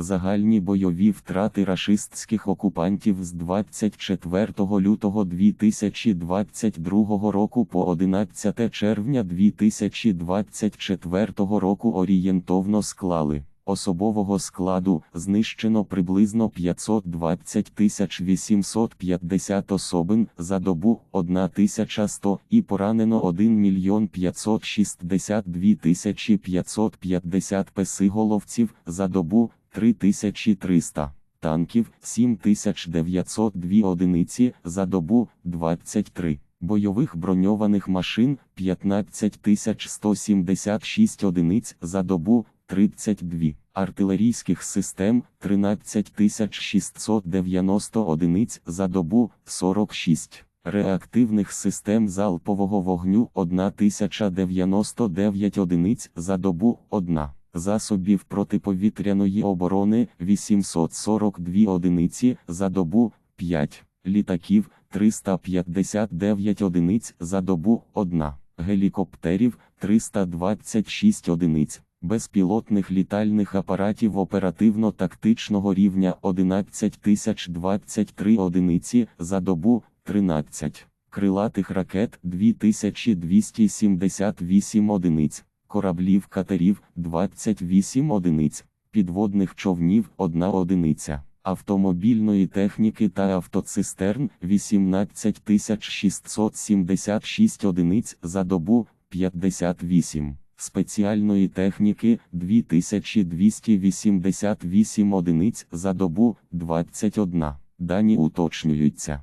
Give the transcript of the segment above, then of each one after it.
Загальні бойові втрати рашистських окупантів з 24 лютого 2022 року по 11 червня 2024 року орієнтовно склали. Особового складу знищено приблизно 520 тисяч 850 особин за добу 1100 і поранено 1 мільйон 562 тисячі 550 песиголовців за добу 3300. Танків 7902 одиниці за добу 23. Бойових броньованих машин 15176 одиниць за добу 32, артилерійських систем 13690 одиниць за добу 46, реактивних систем залпового вогню 1099 одиниць за добу 1, засобів протиповітряної оборони 842 одиниці за добу 5, літаків 359 одиниць за добу 1, гелікоптерів 326 одиниць безпілотних літальних апаратів оперативно-тактичного рівня 11023 одиниці за добу 13, крилатих ракет 2278 одиниць, кораблів катерів 28 одиниць, підводних човнів 1 одиниця. Автомобільної техніки та автоцистерн 18676 одиниць за добу 58 спеціальної техніки 2288 одиниць за добу 21. Дані уточнюються.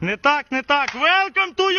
Не так, не так. Welcome to